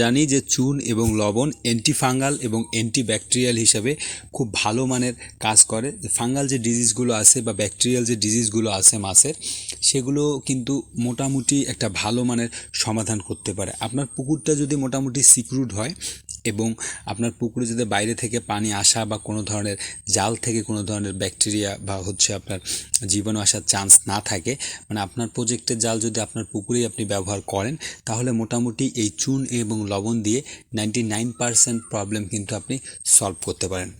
জানি যে চুন এবং লবণ অ্যান্টিফাঙ্গাল এবং অ্যান্টিব্যাকটেরিয়াল হিসাবে খুব ভালো মানের কাজ করে। ফাঙ্গাল যে ডিজিজগুলো আছে বা ব্যাকটেরিয়াল যে ডিজিজগুলো আছে মাছের, সেগুলো কিন্তু মোটামুটি একটা ভালো মানের সমাধান করতে পারে। আপনার পুকুরটা যদি মোটামুটি সিক্রুড হয় এবং আপনার পুকুরে যদি বাইরে থেকে পানি আসা বা কোনো ধরনের জাল থেকে কোনো ধরনের ব্যাকটেরিয়া বা হচ্ছে আপনার জীবাণু আসার চান্স না থাকে মানে আপনার প্রজেক্টের জাল যদি আপনার পুকুরেই আপনি ব্যবহার করেন, তাহলে মোটামুটি এই চুন এবং লবণ দিয়ে নাইনটি নাইন প্রবলেম কিন্তু আপনি সলভ করতে পারেন।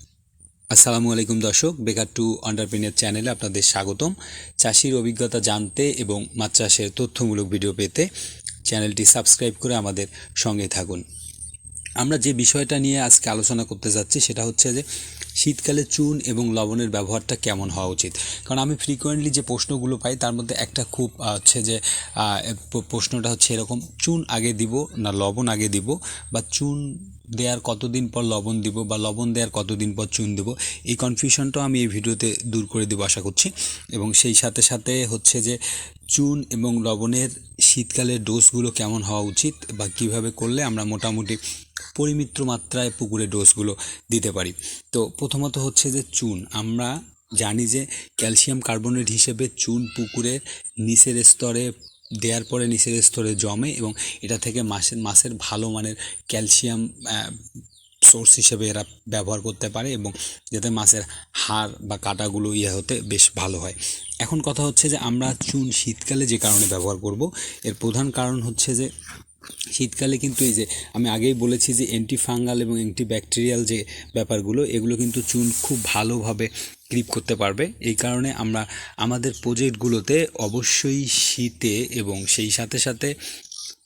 আসসালামু আলাইকুম দর্শক বেকার টু অন্টারপ্রিনিয়ার চ্যানেলে আপনাদের স্বাগতম। চাষির অভিজ্ঞতা জানতে এবং মাছ চাষের তথ্যমূলক ভিডিও পেতে চ্যানেলটি সাবস্ক্রাইব করে আমাদের সঙ্গে থাকুন। আমরা যে বিষয়টা নিয়ে আজকে আলোচনা করতে যাচ্ছি সেটা হচ্ছে যে শীতকালে চুন এবং লবণের ব্যবহারটা কেমন হওয়া উচিত? কারণ আমি ফ্রিকোয়েন্টলি যে প্রশ্নগুলো পাই, তার মধ্যে একটা খুব হচ্ছে যে প্রশ্নটা হচ্ছে এরকম, চুন আগে দিব না লবণ আগে দিব? বা চুন দেওয়ার কতদিন পর লবণ দিব বা লবণ দেওয়ার কতদিন পর চুন দেব? এই কনফিউশনটাও আমি এই ভিডিওতে দূর করে দেবো, আশা করছি। এবং সেই সাথে সাথে হচ্ছে যে চুন এবং লবণের শীতকালের ডোজগুলো কেমন হওয়া উচিত বা কীভাবে করলে আমরা মোটামুটি পরিমিত্র মাত্রায় পুকুরে ডোজগুলো দিতে পারি। তো প্রথমত হচ্ছে যে চুন। আমরা জানি যে ক্যালসিয়াম কার্বনেট হিসেবে চুন পুকুরের নিচের স্তরে, দেওয়ার পরে নিচের স্তরে জমে এবং এটা থেকে মাছের মাছের ভালো মানের ক্যালসিয়াম সোর্স হিসেবে এরা ব্যবহার করতে পারে এবং যাতে মাছের হাড় বা কাটাগুলো ইয়ে হতে বেশ ভালো হয়। এখন কথা হচ্ছে যে আমরা চুন শীতকালে যে কারণে ব্যবহার করব, এর প্রধান কারণ হচ্ছে যে শীতকালে কিন্তু এই যে আমি আগেই বলেছি যে অ্যান্টিফাঙ্গাল এবং অ্যান্টিব্যাকটেরিয়াল যে ব্যাপারগুলো, এগুলো কিন্তু চুন খুব ভালোভাবে ক্রিপ করতে পারবে। এই কারণে আমরা আমাদের প্রজেক্টগুলোতে অবশ্যই শীতে এবং সেই সাথে সাথে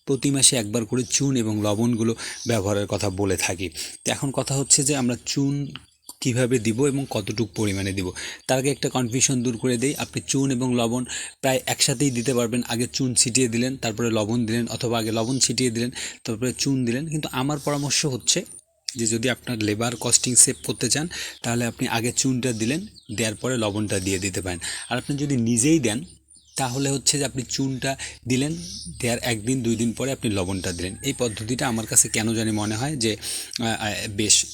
প্রতি মাসে একবার করে চুন এবং লবণগুলো ব্যবহারের কথা বলে থাকি। এখন কথা হচ্ছে যে আমরা চুন কীভাবে দিব এবং কতটুকু পরিমাণে দিব? তার আগে একটা কনফিউশন দূর করে দেই। আপনি চুন এবং লবণ প্রায় একসাথেই দিতে পারবেন। আগে চুন ছিটিয়ে দিলেন, তারপরে লবণ দিলেন অথবা আগে লবণ ছিটিয়ে দিলেন, তারপরে চুন দিলেন। কিন্তু আমার পরামর্শ হচ্ছে যে, যদি আপনার লেবার কস্টিং সেভ করতে চান, তাহলে আপনি আগে চুনটা দিলেন, দেওয়ার পরে লবণটা দিয়ে দিতে পারেন। আর আপনি যদি নিজেই দেন তাহলে হচ্ছে যে আপনি চুনটা দিলেন, দেওয়ার একদিন, দুই দিন পরে আপনি লবণটা দিলেন। এই পদ্ধতিটা আমার কাছে কেন জানি মনে হয় যে বেশ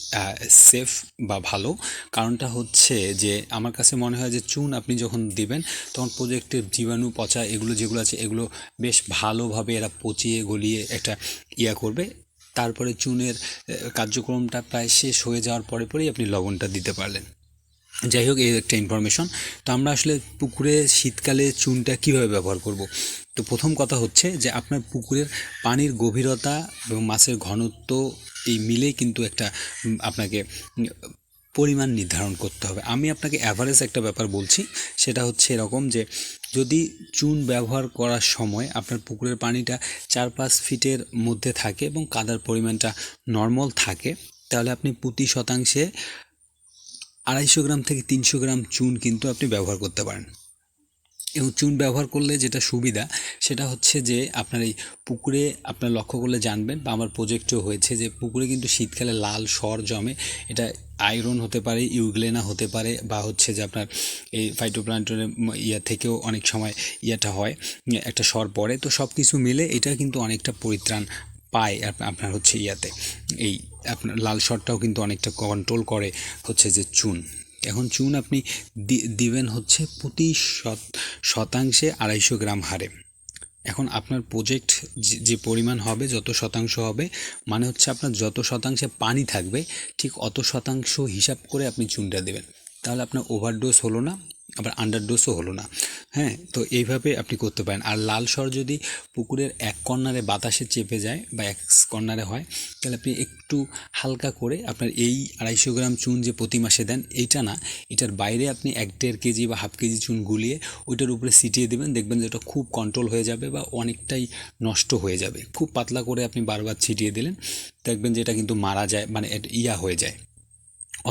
সেফ বা ভালো। কারণটা হচ্ছে যে, আমার কাছে মনে হয় যে, চুন আপনি যখন দিবেন, তখন প্রজেক্টের জীবাণু, পচা, এগুলো যেগুলো আছে, এগুলো বেশ ভালোভাবে এরা পচিয়ে গলিয়ে একটা ইয়া করবে। তারপরে চুনের কার্যক্রমটা প্রায় শেষ হয়ে যাওয়ার পরে পরেই আপনি লবণটা দিতে পারলেন। যাই হোক, এই একটা ইনফরমেশন তো আমরা আসলে পুকুরে শীতকালে চুনটা কীভাবে ব্যবহার করব? তো প্রথম কথা হচ্ছে যে, আপনার পুকুরের পানির গভীরতা এবং মাছের ঘনত্ব, এই মিলে কিন্তু একটা আপনাকে পরিমাণ নির্ধারণ করতে হবে। আমি আপনাকে অ্যাভারেজ একটা ব্যাপার বলছি, সেটা হচ্ছে এরকম যে, যদি চুন ব্যবহার করার সময় আপনার পুকুরের পানিটা চার পাঁচ ফিটের মধ্যে থাকে এবং কাদার পরিমাণটা নর্মাল থাকে, তাহলে আপনি প্রতি শতাংশে আড়াইশো গ্রাম থেকে তিনশো গ্রাম চুন কিন্তু আপনি ব্যবহার করতে পারেন। এবং চুন ব্যবহার করলে যেটা সুবিধা, সেটা হচ্ছে যে আপনার এই পুকুরে আপনার লক্ষ্য করলে জানবেন বা আমার প্রজেক্টও হয়েছে যে পুকুরে কিন্তু শীতকালে লাল সর জমে, এটা আয়রন হতে পারে, ইউগ্লেনা হতে পারে বা হচ্ছে যে আপনার এই ফাইটোপ্লান্টনের ইয়া থেকেও অনেক সময় ইয়াটা হয়, একটা সর পড়ে। তো সব কিছু মিলে এটা কিন্তু অনেকটা পরিত্রাণ পায় আপনার হচ্ছে ইয়াতে, এই আপনার লাল শটটাও কিন্তু অনেকটা কন্ট্রোল করে হচ্ছে যে চুন। এখন চুন আপনি দিবেন হচ্ছে প্রতি শত- শতাংশে আড়াইশো গ্রাম হারে। এখন আপনার প্রজেক্ট যে পরিমাণ হবে, যত শতাংশ হবে মানে হচ্ছে আপনার যত শতাংশে পানি থাকবে, ঠিক অত শতাংশ হিসাব করে আপনি চুনটা দেবেন। তাহলে আপনার ওভারডোজ হলো না আবার আন্ডারডোজও হলো না। হ্যাঁ তো এইভাবে আপনি করতে পারেন। আর লাল সর যদি পুকুরের এক কর্নারে বাতাসে চেপে যায় বা এক কর্নারে হয়, তাহলে আপনি একটু হালকা করে আপনার এই আড়াইশো গ্রাম চুন যে প্রতি মাসে দেন, এইটা না, এটার বাইরে আপনি এক দেড় কেজি বা হাফ কেজি চুন গুলিয়ে ওইটার উপরে ছিটিয়ে দেবেন, দেখবেন যে ওটা খুব কন্ট্রোল হয়ে যাবে বা অনেকটাই নষ্ট হয়ে যাবে। খুব পাতলা করে আপনি বারবার ছিটিয়ে দিলেন, দেখবেন যে এটা কিন্তু মারা যায় মানে ইয়া হয়ে যায়।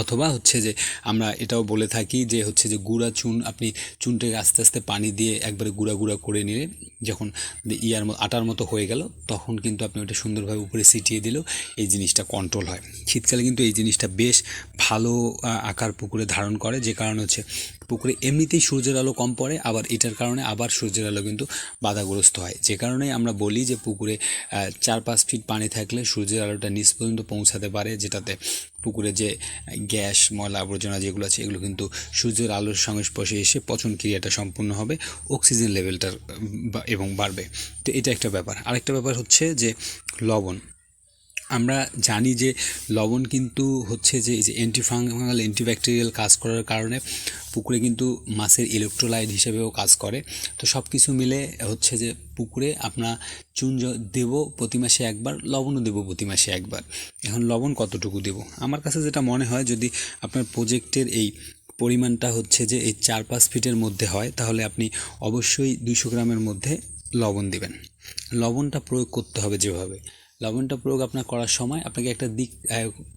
অথবা হচ্ছে যে আমরা এটাও বলে থাকি যে হচ্ছে যে গুঁড়া চুন, আপনি চুনটাকে আস্তে আস্তে পানি দিয়ে একবারে গুঁড়া গুঁড়া করে নিলে যখন ইয়ার মতো আটার মতো হয়ে গেল, তখন কিন্তু আপনি ওটা সুন্দরভাবে উপরে ছিটিয়ে দিলেও এই জিনিসটা কন্ট্রোল হয়। শীতকালে কিন্তু এই জিনিসটা বেশ ভালো আকার পুকুরে ধারণ করে, যে কারণ হচ্ছে পুকুরে এমনিতেই সূর্যের আলো কম পড়ে, আবার এটার কারণে আবার সূর্যের আলো কিন্তু বাধাগ্রস্ত হয়। যে কারণে আমরা বলি যে পুকুরে চার পাঁচ ফিট পানি থাকলে সূর্যের আলোটা নিচ পর্যন্ত পৌঁছাতে পারে, যেটাতে পুকুরে যে গ্যাস, ময়লা, আবর্জনা যেগুলো আছে, এগুলো কিন্তু সূর্যের আলোর সংস্পর্শে এসে পচন ক্রিয়াটা সম্পূর্ণ হবে, অক্সিজেন লেভেলটার এবং বাড়বে। তো এটা একটা ব্যাপার। আরেকটা ব্যাপার হচ্ছে যে লবণ। আমরা জানি যে লবণ কিন্তু হচ্ছে যে এই যে অ্যান্টিফাঙ্গাল অ্যান্টিব্যাকটেরিয়াল কাজ করার কারণে পুকুরে কিন্তু মাছের ইলেকট্রোলাইট হিসেবেও কাজ করে। তো সব কিছু মিলে হচ্ছে যে পুকুরে আপনার চুন দেবো প্রতি মাসে একবার, লবণও দেবো প্রতি মাসে একবার। এখন লবণ কতটুকু দেবো? আমার কাছে যেটা মনে হয়, যদি আপনার প্রজেক্টের এই পরিমাণটা হচ্ছে যে এই চার পাঁচ ফিটের মধ্যে হয়, তাহলে আপনি অবশ্যই দুইশো গ্রামের মধ্যে লবণ দিবেন। লবণটা প্রয়োগ করতে হবে যেভাবে। লবণটা প্রয়োগ আপনার করার সময় আপনাকে একটা দিক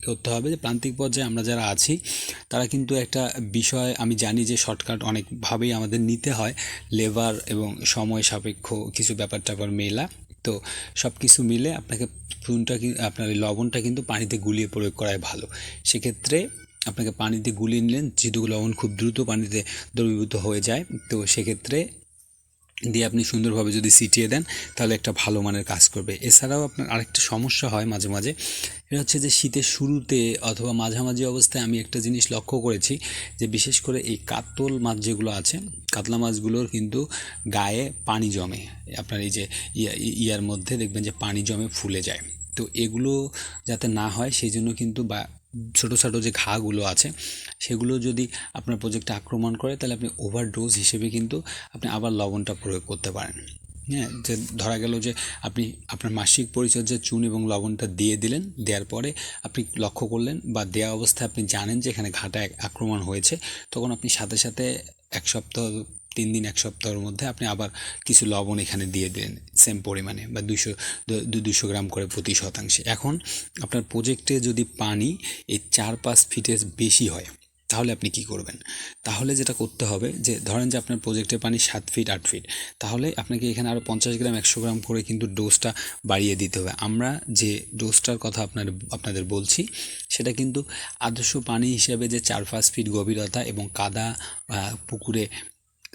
করতে হবে যে প্রান্তিক পর্যায়ে আমরা যারা আছি, তারা কিন্তু একটা বিষয় আমি জানি যে শর্টকাট অনেকভাবেই আমাদের নিতে হয়, লেবার এবং সময় সাপেক্ষ কিছু ব্যাপার ট্যাপার মেলা। তো সব কিছু মিলে আপনাকে চুনটা আপনার লবণটা কিন্তু পানিতে গুলিয়ে প্রয়োগ করাই ভালো। সেক্ষেত্রে আপনাকে পানিতে গুলিয়ে নিলেন, যেহেতু লবণ খুব দ্রুত পানিতে দ্রবীভূত হয়ে যায়, তো সেক্ষেত্রে দিয়ে আপনি সুন্দরভাবে যদি সিটিয়ে দেন, তাহলে একটা ভালো মানের কাজ করবে। এছাড়াও আপনার আরেকটা সমস্যা হয় মাঝে মাঝে, এটা হচ্ছে যে শীতের শুরুতে অথবা মাঝামাঝি অবস্থায় আমি একটা জিনিস লক্ষ্য করেছি যে বিশেষ করে এই কাতল মাছ যেগুলো আছে, কাতলা মাছগুলোর কিন্তু গায়ে পানি জমে। আপনার এই যে ইয়া, ইয়ার মধ্যে দেখবেন যে পানি জমে ফুলে যায়। তো এগুলো যাতে না হয়, সেই জন্য কিন্তু বা ছোটো ছোটো যে ঘাগুলো আছে, সেগুলো যদি আপনার প্রজেক্টে আক্রমণ করে, তাহলে আপনি ওভারডোজ হিসেবে কিন্তু আপনি আবার লবণটা প্রয়োগ করতে পারেন। হ্যাঁ যে ধরা গেল যে আপনি, আপনার মাসিক পরিচর্যার চুন এবং লবণটা দিয়ে দিলেন, দেওয়ার পরে আপনি লক্ষ্য করলেন বা দেওয়া অবস্থায় আপনি জানেন যে এখানে ঘাটা আক্রমণ হয়েছে, তখন আপনি সাথে সাথে এক সপ্তাহ তিন দিন, এক সপ্তাহের মধ্যে আপনি আবার কিছু লবণ এখানে দিয়ে দিলেন সেম পরিমাণে বা দুশো দুশো গ্রাম করে প্রতি শতাংশে। এখন আপনার প্রজেক্টে যদি পানি এই চার পাঁচ ফিটের বেশি হয়, তাহলে আপনি কি করবেন? তাহলে যেটা করতে হবে যে, ধরেন যে আপনার প্রজেক্টের পানি সাত ফিট আট ফিট তাহলে আপনাকে এখানে আরও পঞ্চাশ গ্রাম, একশো গ্রাম করে কিন্তু ডোজটা বাড়িয়ে দিতে হবে। আমরা যে ডোজটার কথা আপনার, আপনাদের বলছি, সেটা কিন্তু আদর্শ পানি হিসেবে যে চার পাঁচ ফিট গভীরতা এবং কাদা পুকুরে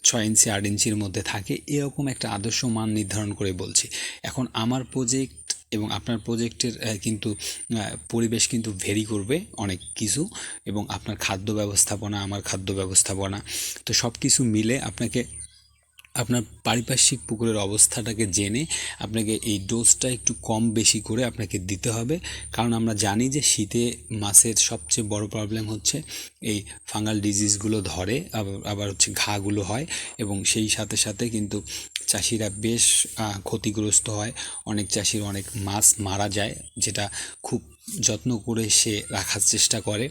ছয় ইঞ্চি, আট ইঞ্চির মধ্যে থাকে, এরকম একটা আদর্শ মান নির্ধারণ করে বলছি। এখন আমার প্রজেক্ট এবং আপনার প্রজেক্টের কিন্তু পরিবেশ কিন্তু ভেরি করবে অনেক কিছু এবং আপনার খাদ্য ব্যবস্থাপনা, আমার খাদ্য ব্যবস্থাপনা, তো সব কিছু মিলে আপনাকে আপনার পারিপার্শ্বিক পুকুরের অবস্থাটাকে জেনে আপনাকে এই ডোজটা একটু কম বেশি করে আপনাকে দিতে হবে। কারণ আমরা জানি যে শীতে মাছের সবচেয়ে বড় প্রবলেম হচ্ছে এই ফাঙ্গাল ডিজিজগুলো ধরে, আবার হচ্ছে ঘাগুলো হয় এবং সেই সাথে সাথে কিন্তু চাষিরা বেশ ক্ষতিগ্রস্ত হয়। অনেক চাষির অনেক মাছ মারা যায়, যেটা খুব যত্ন করে সে রাখার চেষ্টা করে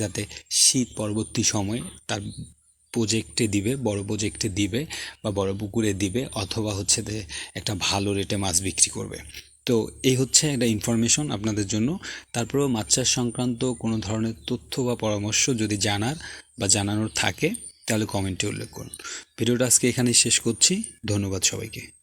যাতে শীত পরবর্তী সময়ে তার প্রজেক্টে দিবে, বড় প্রোজেক্টে দিবে বা বড় পুকুরে দিবে অথবা হচ্ছে যে একটা ভালো রেটে মাছ বিক্রি করবে। তো এই হচ্ছে একটা ইনফরমেশন আপনাদের জন্য। তারপরেও মাছ চাষ সংক্রান্ত কোনো ধরনের তথ্য বা পরামর্শ যদি জানার বা জানানোর থাকে, তাহলে কমেন্টে উল্লেখ করুন। ভিডিওটা আজকে এখানেই শেষ করছি। ধন্যবাদ সবাইকে।